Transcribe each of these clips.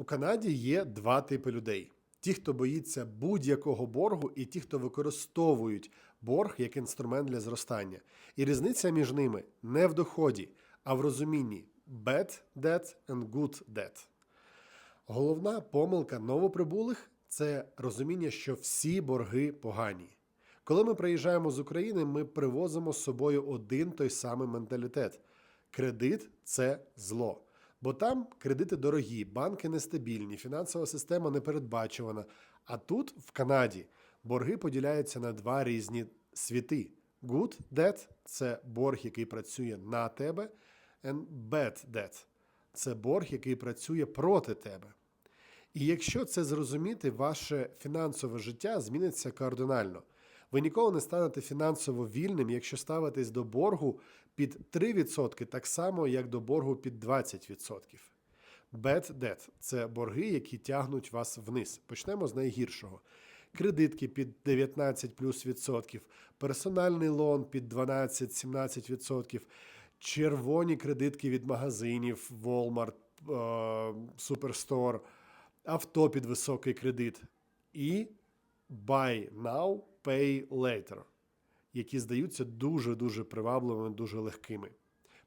У Канаді є два типи людей: ті, хто боїться будь-якого боргу, і ті, хто використовують борг як інструмент для зростання. І різниця між ними не в доході, а в розумінні bad debt and good debt. Головна помилка новоприбулих це розуміння, що всі борги погані. Коли ми приїжджаємо з України, ми привозимо з собою один той самий менталітет. Кредит це зло. Бо там кредити дорогі, банки нестабільні, фінансова система непередбачувана. А тут, в Канаді, борги поділяються на два різні світи. Good debt – це борг, який працює на тебе, and bad debt – це борг, який працює проти тебе. І якщо це зрозуміти, ваше фінансове життя зміниться кардинально. Ви ніколи не станете фінансово вільним, якщо ставитесь до боргу під 3%, так само, як до боргу під 20%. Bad debt – це борги, які тягнуть вас вниз. Почнемо з найгіршого. Кредитки під 19 плюс відсотків, персональний лон під 12-17%, червоні кредитки від магазинів, Walmart, Superstore, авто під високий кредит і buy now, pay later, які здаються дуже-дуже привабливими, дуже легкими.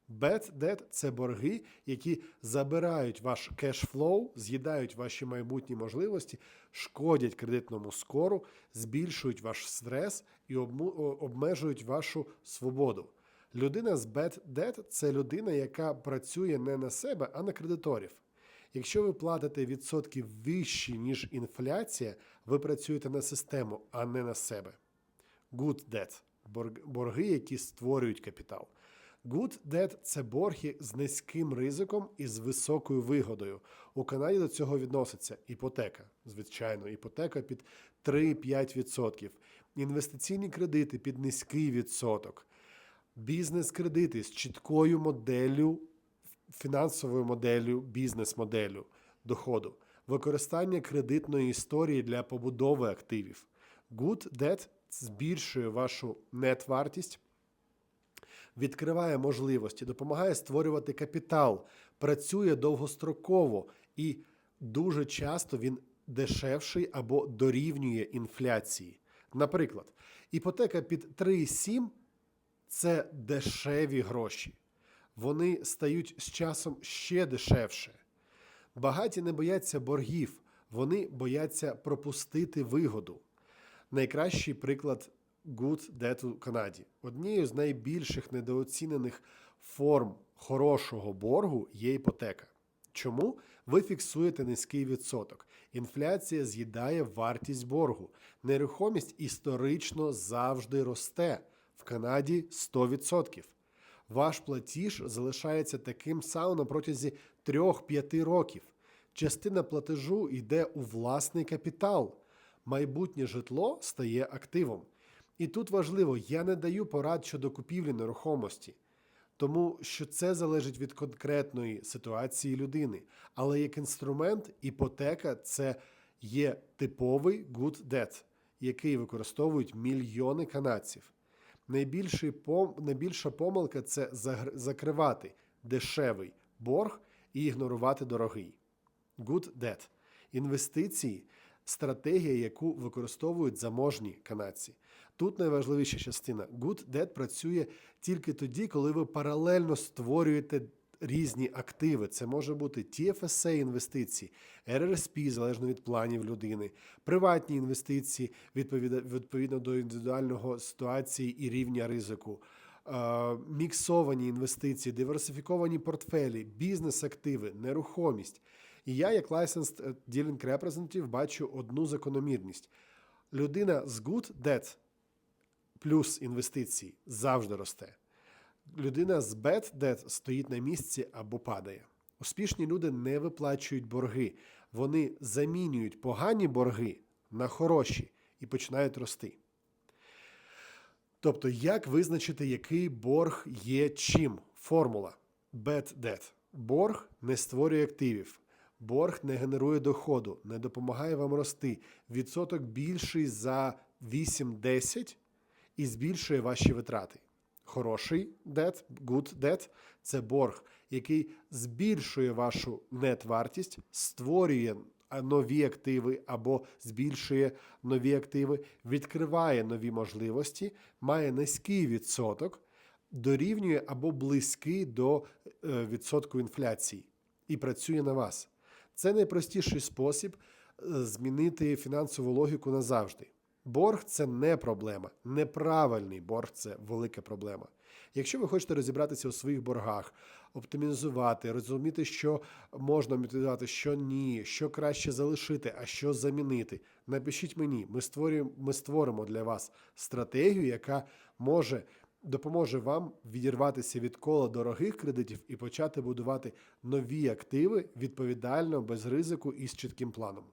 Bad debt – це борги, які забирають ваш кешфлоу, з'їдають ваші майбутні можливості, шкодять кредитному скору, збільшують ваш стрес і обмежують вашу свободу. Людина з bad debt – це людина, яка працює не на себе, а на кредиторів. Якщо ви платите відсотки вищі, ніж інфляція, ви працюєте на систему, а не на себе. Good debt – борги, які створюють капітал. Good debt – це борги з низьким ризиком і з високою вигодою. У Канаді до цього відноситься іпотека, звичайно, іпотека під 3-5%, інвестиційні кредити під низький відсоток, бізнес-кредити з чіткою моделлю, фінансовою моделлю, бізнес-моделлю доходу, використання кредитної історії для побудови активів. Good debt збільшує вашу нетвартість, відкриває можливості, допомагає створювати капітал, працює довгостроково і дуже часто він дешевший або дорівнює інфляції. Наприклад, іпотека під 3,7 це дешеві гроші. Вони стають з часом ще дешевше. Багаті не бояться боргів, вони бояться пропустити вигоду. Найкращий приклад Good Debt у Канаді. Однією з найбільших недооцінених форм хорошого боргу є іпотека. Чому? Ви фіксуєте низький відсоток. Інфляція з'їдає вартість боргу. Нерухомість історично завжди росте. В Канаді 100%. Ваш платіж залишається таким самим на протязі 3-5 років. Частина платежу йде у власний капітал. Майбутнє житло стає активом. І тут важливо, я не даю порад щодо купівлі нерухомості, тому що це залежить від конкретної ситуації людини. Але як інструмент, іпотека це є типовий good debt, який використовують мільйони канадців. Найбільший пом... Найбільша помилка це закривати дешевий борг і ігнорувати дорогий. Good debt. Інвестиції стратегія, яку використовують заможні канадці. Тут найважливіша частина. Good debt працює тільки тоді, коли ви паралельно створюєте різні активи. Це може бути TFSA інвестиції, RRSP, залежно від планів людини, приватні інвестиції відповідно, до індивідуального ситуації і рівня ризику. е, Міксовані інвестиції, диверсифіковані портфелі, бізнес-активи, нерухомість. І я, як licensed е, dealing representative, бачу одну закономірність. Людина з good debt плюс інвестиції завжди росте. Людина з bad debt стоїть на місці або падає. Успішні люди не виплачують борги. Вони замінюють погані борги на хороші і починають рости. Тобто, як визначити, який борг є чим? Формула bad debt. Борг не створює активів. Борг не генерує доходу, не допомагає вам рости. Відсоток більший за 8-10 і збільшує ваші витрати. Хороший debt, good debt – це борг, який збільшує вашу нет-вартість, створює нові активи або збільшує нові активи, відкриває нові можливості, має низький відсоток, дорівнює або близький до е, відсотку інфляції і працює на вас. Це найпростіший спосіб е, змінити фінансову логіку назавжди. Борг це не проблема. Неправильний борг це велика проблема. Якщо ви хочете розібратися у своїх боргах, оптимізувати, розуміти, що можна оптимізувати, що ні, що краще залишити, а що замінити, напишіть мені. Ми створюємо, ми створимо для вас стратегію, яка може допоможе вам відірватися від кола дорогих кредитів і почати будувати нові активи відповідально, без ризику і з чітким планом.